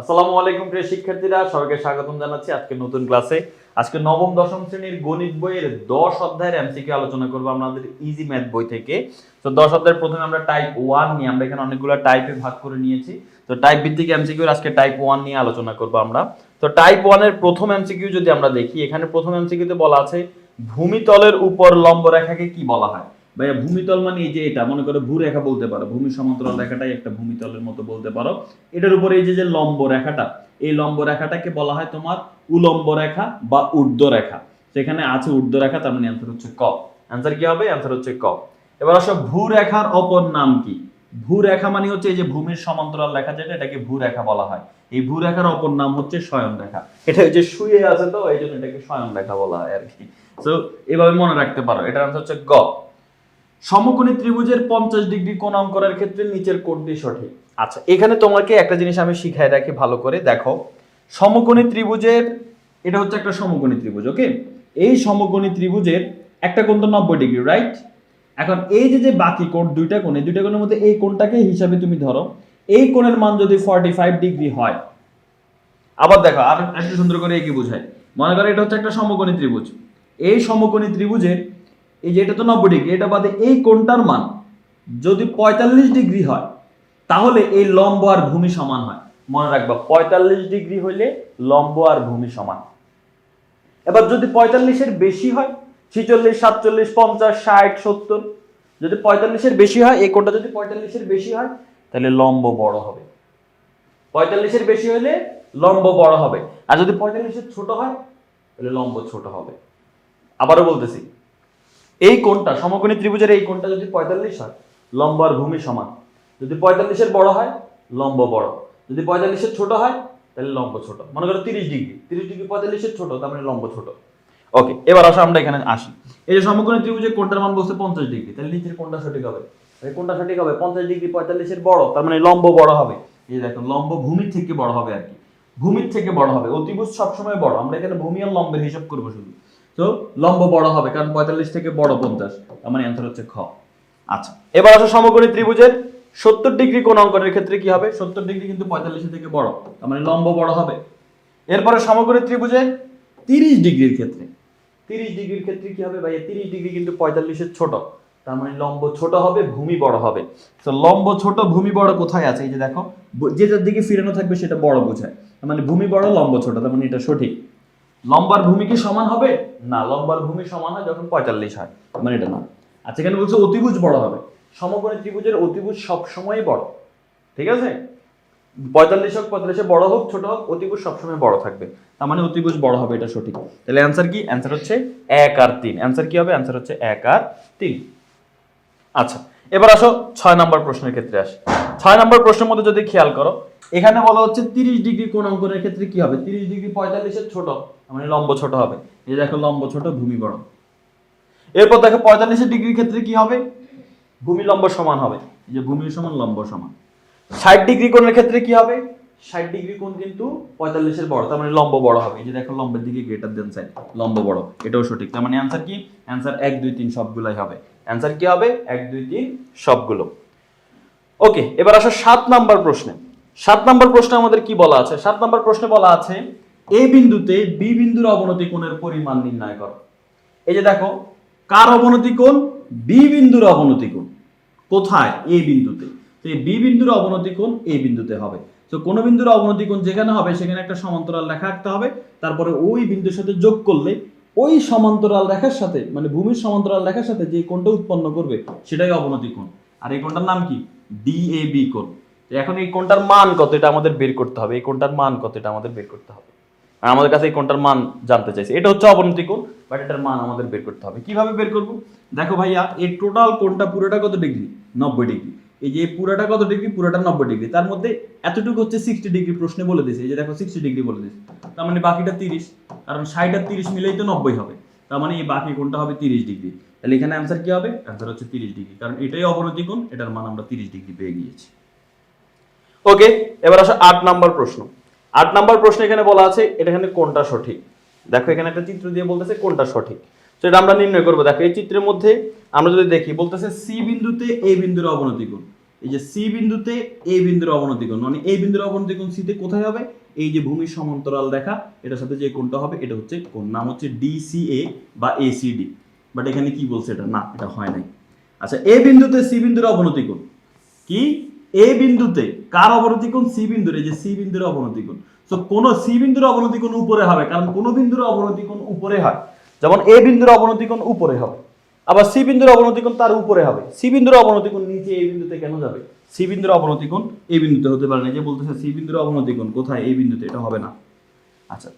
আসসালামু আলাইকুম প্রিয় শিক্ষার্থীরা, সবাইকে স্বাগতম জানাচ্ছি আজকে নতুন ক্লাসে। আজকে নবম, দশম শ্রেণির গণিত বইয়ের দশ অধ্যায়ের এমসিকিউ আলোচনা করব আমাদের ইজি ম্যাথ বই থেকে। তো দশ অধ্যায়ের প্রথমে আমরা টাইপ ওয়ান নিয়ে, আমরা এখানে অনেকগুলো টাইপে ভাগ করে নিয়েছি। তো টাইপ ভিত্তিক এমসিকিউ আজকে টাইপ ওয়ান নিয়ে আলোচনা করব আমরা। তো টাইপ ওয়ানের প্রথম এমসিকিউ যদি আমরা দেখি, এখানে প্রথম এমসিকিউতে বলা আছে, ভূমিতলের উপর লম্ব রেখাকে কি বলা হয়? ভাইয়া, ভূমিতল মানে এই যে এটা, মনে করো ভূ রেখা বলতে পারো। ভূমি সমান্তরাল রেখাটাই একটা ভূমিতলের মতো বলতে পারো। এটার উপরে এই যে যে লম্ব রেখাটা, এই লম্ব রেখাটাকে বলা হয় তোমার উলম্ব রেখা বা ঊর্ধ্ব রেখা। সেখানে আছে ঊর্ধ্ব রেখা, তার মানে অ্যান্সার হচ্ছে ক। অ্যান্সার কি হবে? অ্যান্সার হচ্ছে ক। এবার আসো, ভূ রেখার অপর নাম কি? ভূ রেখা মানে হচ্ছে এই যে ভূমির সমান্তরাল রেখা যেটা, এটাকে ভূ রেখা বলা হয়। এই ভূ রেখার অপর নাম হচ্ছে শয়ন রেখা। এটা যে শুয়ে আছে তো এই জন্য এটাকে শয়ন রেখা বলা হয় আর কি। তো এভাবে মনে রাখতে পারো। এটার অ্যান্সার হচ্ছে গ। সমকোণী ত্রিভুজের পঞ্চাশ ডিগ্রি কোণ অঙ্কনের ক্ষেত্রে নিচের কোণটি সঠিক। আচ্ছা এখানে তোমাকে একটা জিনিস আমি শিখাই রাখি ভালো করে, দেখো। সমকোণী ত্রিভুজের, এটা হচ্ছে একটা সমকোণী ত্রিভুজ, ওকে? এই সমকোণী ত্রিভুজের একটা কোণ তো নব্বই ডিগ্রি রাইট এখন এই যে যে বাকি কোণ, দুইটা কোণে দুইটা কোণের মধ্যে এই কোণটাকে হিসাবে তুমি ধরো। এই কোণের মান যদি ফর্টি ফাইভ ডিগ্রি হয়, আবার দেখো, আর একটু সুন্দর করে একে বোঝায় মনে করো এটা হচ্ছে একটা সমকোণী ত্রিভুজ। এই সমকোণী ত্রিভুজের এই যে এটা তো নব্বই ডিগ্রি, এটা বাদে এই কোণটার মান যদি পঁয়তাল্লিশ ডিগ্রি হয়, তাহলে এই লম্ব আর ভূমি সমান হয়। মনে রাখবা, পঁয়তাল্লিশ ডিগ্রি হইলে লম্ব আর ভূমি সমান। এবার যদি পঁয়তাল্লিশের বেশি হয়, ছিচল্লিশ, সাতচল্লিশ, পঞ্চাশ, ষাট, সত্তর, যদি পঁয়তাল্লিশের বেশি হয়, এই কোণটা যদি পঁয়তাল্লিশের বেশি হয়, তাহলে লম্ব বড় হবে। পঁয়তাল্লিশের বেশি হলে লম্ব বড় হবে। আর যদি পঁয়তাল্লিশের ছোট হয়, তাহলে লম্ব ছোট হবে। আবারও বলতেছি এই কোণটা, সমকোণী ত্রিভুজের এই কোণটা যদি পঁয়তাল্লিশ হয় লম্ব আর ভূমি সমান। যদি পঁয়তাল্লিশের বড় হয়, লম্ব বড়। যদি পঁয়তাল্লিশের ছোট হয়, তাহলে লম্ব ছোট। মনে করো তিরিশ ডিগ্রি। তিরিশ ডিগ্রি পঁয়তাল্লিশের ছোট, তার মানে লম্ব ছোট। ওকে এবার আসো আমরা এখানে আসি। এই যে সমকোণী ত্রিভুজের কোণটার মান বলছে পঞ্চাশ ডিগ্রি, তাহলে নিচের কোণটা সঠিক হবে। এই কোণটা সঠিক হবে পঞ্চাশ ডিগ্রি পঁয়তাল্লিশের বড়, তার মানে লম্ব বড় হবে। এই দেখো, লম্ব ভূমির থেকে বড় হবে আর কি। ভূমির থেকে বড় হবে। অতিভুজ সবসময় বড়। আমরা এখানে ভূমি আর লম্বের হিসাব করব শুধু। তো লম্ব বড় হবে, কারণ পঁয়তাল্লিশ থেকে বড় পঞ্চাশ, তার মানে অ্যান্সার হচ্ছে খ। আচ্ছা এবার আসো সমকোণী ত্রিভুজের সত্তর ডিগ্রি কোণ অঙ্কনের ক্ষেত্রে কি হবে? সত্তর ডিগ্রি কিন্তু পঁয়তাল্লিশের থেকে বড়, তার মানে লম্ব বড় হবে। এরপরে সমকোণী ত্রিভুজের তিরিশ ডিগ্রির ক্ষেত্রে, তিরিশ ডিগ্রির ক্ষেত্রে কি হবে ভাইয়া? তিরিশ ডিগ্রি কিন্তু পঁয়তাল্লিশের ছোট, তার মানে লম্ব ছোট হবে, ভূমি বড় হবে। তো লম্ব ছোট, ভূমি বড় কোথায় আছে? এই যে দেখো ব- যেটার দিকে ফিরানো থাকবে সেটা বড় বোঝায় মানে ভূমি বড়, লম্ব ছোট, তার মানে এটা সঠিক। লম্বার ভূমি কি সমান হবে? না, লম্বার ভূমি সমান হয় যখন পঁয়তাল্লিশ হয়। মানে এটা না। আচ্ছা এখানে বলছে অতিভুজ বড় হবে। সমকোণী ত্রিভুজের অতিভুজ সবসময় বড়। ঠিক আছে? পঁয়তাল্লিশ হোক, পঁয়তাল্লিশে বড় হোক, ছোট হোক, অতিভুজ সবসময় বড় থাকবে। তার মানে অতিভুজ বড় হবে, এটা সঠিক। তাহলে অ্যান্সার কি? অ্যান্সার হচ্ছে এক আর তিন। অ্যান্সার কি হবে? অ্যান্সার হচ্ছে এক আর তিন। আচ্ছা এবার আসো ছয় নম্বর প্রশ্নের ক্ষেত্রে আসি। ছয় নম্বর প্রশ্নের মধ্যে যদি খেয়াল করো, এখানে বলা হচ্ছে তিরিশ ডিগ্রি কোণ অঙ্কনের ক্ষেত্রে কি হবে? তিরিশ ডিগ্রি পঁয়তাল্লিশের ছোট মানে লম্ব ছোট হবে। এই দেখো লম্ব ছোট, ভূমি বড়। এরপর দেখো পঁয়তাল্লিশের ডিগ্রির ক্ষেত্রে কি হবে? ভূমি লম্ব সমান হবে। এই যে ভূমি সমান, লম্ব সমান। ষাট ডিগ্রি কোণের ক্ষেত্রে কি হবে? ষাট ডিগ্রি কোণ কিন্তু পঁয়তাল্লিশের বড়, তার মানে লম্ব বড় হবে। এই যে দেখো লম্বের দিকে গ্রেটার দেন সাইড লম্ব বড়। এটাও সঠিক, তার মানে অ্যান্সার কি? অ্যান্সার এক, দুই, তিন সবগুলাই হবে। অ্যান্সার কি হবে? এক, দুই, তিন, সবগুলো। ওকে এবার আসো সাত নাম্বার প্রশ্নে। সাত নাম্বার প্রশ্নে আমাদের কি বলা আছে? সাত নাম্বার প্রশ্নে বলা আছে, এ বিন্দুতে বি বিন্দুর অবনতি কোণের পরিমাণ নির্ণয় করো। এই যে দেখো, কার অবনতি কোণ? বি বিন্দুর অবনতি কোণ। কোথায়? এই বিন্দুতে। তো এই বি বিন্দুর অবনতি কোণ এই বিন্দুতে হবে। তো কোন বিন্দুর অবনতি কোণ যেখানে হবে, সেখানে একটা সমান্তরাল রেখা আঁকতে হবে। তারপরে ওই বিন্দুর সাথে যোগ করলে ওই সমান্তরাল রেখার সাথে মানে ভূমির সমান্তরাল রেখার সাথে যে কোণটা উৎপন্ন করবে, সেটাই অবনতি কোণ। আর এই কোণটার নাম কি? ডিএবি কোণ। তো এখন এই কোণটার মান কত? এটা আমাদের বের করতে হবে। এই কোণটার মান কত? এটা আমাদের বের করতে হবে। আর আমাদের কাছে এই কোণটার মান জানতে চাইছে। এটা হচ্ছে অবনতি কোণ বাট এটার মান আমাদের বের করতে হবে। কীভাবে বের করব? দেখো ভাইয়া, এই টোটাল কোণটা পুরোটা কত ডিগ্রি নব্বই ডিগ্রি এই যে পুরোটা কত ডিগ্রি? পুরাটা নব্বই ডিগ্রি। তার মধ্যে এতটুকু হচ্ছে সিক্সটি ডিগ্রি প্রশ্নে বলে দিয়েছে। এই যে দেখো সিক্সটি ডিগ্রি বলে দিয়েছে। তার মানে বাকিটা তিরিশ। কারণ ষাট আর তিরিশ মিলেই তো নব্বই হবে। তার মানে এই বাকি কোনটা হবে তিরিশ ডিগ্রি। তাহলে এখানে অ্যান্সার কি হবে? অ্যান্সার হচ্ছে তিরিশ ডিগ্রি। কারণ এটাই অবনতি কোণ, এটার মান আমরা তিরিশ ডিগ্রি পেয়ে গিয়েছি। ওকে, এবার আসো আট নাম্বার প্রশ্ন। আট নাম্বার প্রশ্ন এখানে বলা আছে, এটা এখানে কোনটা সঠিক। দেখো এখানে একটা চিত্র দিয়ে বলতেছে কোনটা সঠিক। এটা আমরা নির্ণয় করব। দেখো, এই চিত্রের মধ্যে আমরা যদি দেখি, বলতেছে সি বিন্দুতে এ বিন্দুর অবনতি কোণ এই যে সি বিন্দুতে এই বিন্দুর অবনতি কোণ মানে এই বিন্দুর অবনতি কোণ সিতে কোথায় হবে? এই যে ভূমি সমান্তরাল দেখা এটার সাথে যে কোণটা হবে, এটা হচ্ছে কোণ। নাম হচ্ছে ডিসিএ বা এসিডি বাট এখানে কি বলছে এটা? না, এটা হয় নাই। আচ্ছা এ বিন্দুতে সি বিন্দুর অবনতি কোণ কি? এ বিন্দুতে কার অবনতি কোণ সি বিন্দুর, এই যে সি বিন্দুর অবনতি কোণ তো কোন সি বিন্দুর অবনতি কোণ উপরে হবে, কারণ কোন বিন্দুর অবনতি কোণ উপরে হয়। যেমন এ বিন্দুর অবনতি কোণ উপরে হবে, আবার সি বিন্দুর অবনতি কোণ তার উপরে হবে। সি বিন্দুর অবনতি কোণ নিচে এই বিন্দুতে কেন যাবে? সি বিন্দুর অবনতি কোণ এই বিন্দুতে হতে পারে না। যে বলতেছে সি বিন্দুর অবনতি কোণ, কোথায়? এই বিন্দুতে, এটা হবে না। আচ্ছা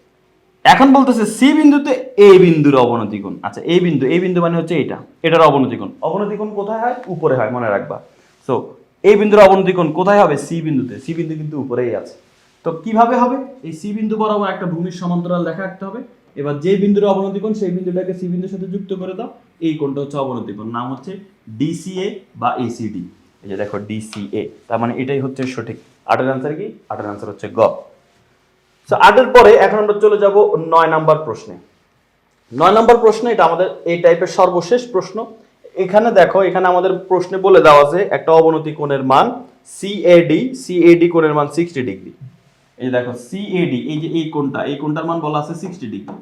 এখন বলতেছে সি বিন্দুতে এ বিন্দুর অবনতি কোণ। আচ্ছা এই বিন্দু এই বিন্দু মানে হচ্ছে এটা, এটার অবনতি কোণ। অবনতি কোণ কোথায় হয়? উপরে হয়, মনে রাখবা। সো এই বিন্দুর অবনতি কোণ কোথায় হবে? সি বিন্দুতে, সি বিন্দু কিন্তু উপরেই আছে। তো কীভাবে হবে? এই সি বিন্দু বরাবর একটা ভূমির সমান্তরাল দেখা রাখতে হবে। এবার যে বিন্দুর অবনতি কোণ, সেই বিন্দুটাকে সি বিন্দুর সাথে যুক্ত করে দাও। এই কোণটা হচ্ছে অবনতি কোণ, নাম হচ্ছে ডিসিএ বা এসিডি এই যে দেখো ডিসিএ তার মানে এটাই হচ্ছে সঠিক। আটের আনসার কি? আটের আনসার হচ্ছে গ। তো আটের পরে এখন আমরা চলে যাব নয় নাম্বার প্রশ্নে। নয় নম্বর প্রশ্ন, এটা আমাদের এই টাইপের সর্বশেষ প্রশ্ন। এখানে দেখো, এখানে আমাদের প্রশ্নে বলে দেওয়া আছে একটা অবনতি কোণের মান সিএডি সিএডি কোণের মান সিক্সটি ডিগ্রি এই দেখো সিএডি এই যে এই কোণটা, এই কোণটার মান বলা আছে সিক্সটি ডিগ্রি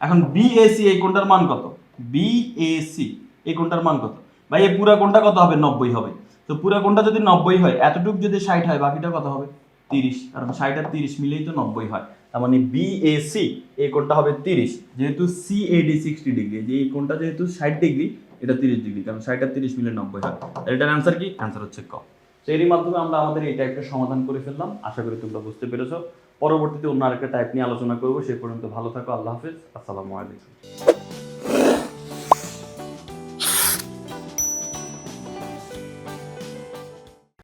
এখন বিএসি এই কোণটার মান কত? বিএসি এই কোণটার মান কত? ভাই, এই পুরা কোণটা কত হবে? নব্বই হবে। তো পুরা কোণটা যদি নব্বই হয়, এতটুকু যদি ষাট হয়, বাকিটা কত হবে? তিরিশ। কারণ ষাট আর তিরিশ মিলেই তো নব্বই হয়। তার মানে বিএসি এই কোণটা হবে তিরিশ। যেহেতু সিএডি সিক্সটি ডিগ্রি যে এই কোণটা যেহেতু ষাট ডিগ্রি এটা তিরিশ ডিগ্রি কারণ ষাট আর তিরিশ মিলে নব্বই হয়। এটার অ্যান্সার কি? অ্যান্সার হচ্ছে ক। তো এরই মাধ্যমে আমরা আমাদের এই টাইপটা সমাধান করে ফেললাম। আশা করি তোমরা বুঝতে পেরেছ। পরবর্তীতে অন্য আরেকটা টাইপ নিয়ে আলোচনা করব। সে পর্যন্ত ভালো থাকো। আল্লাহ হাফিজ। আসসালামু আলাইকুম।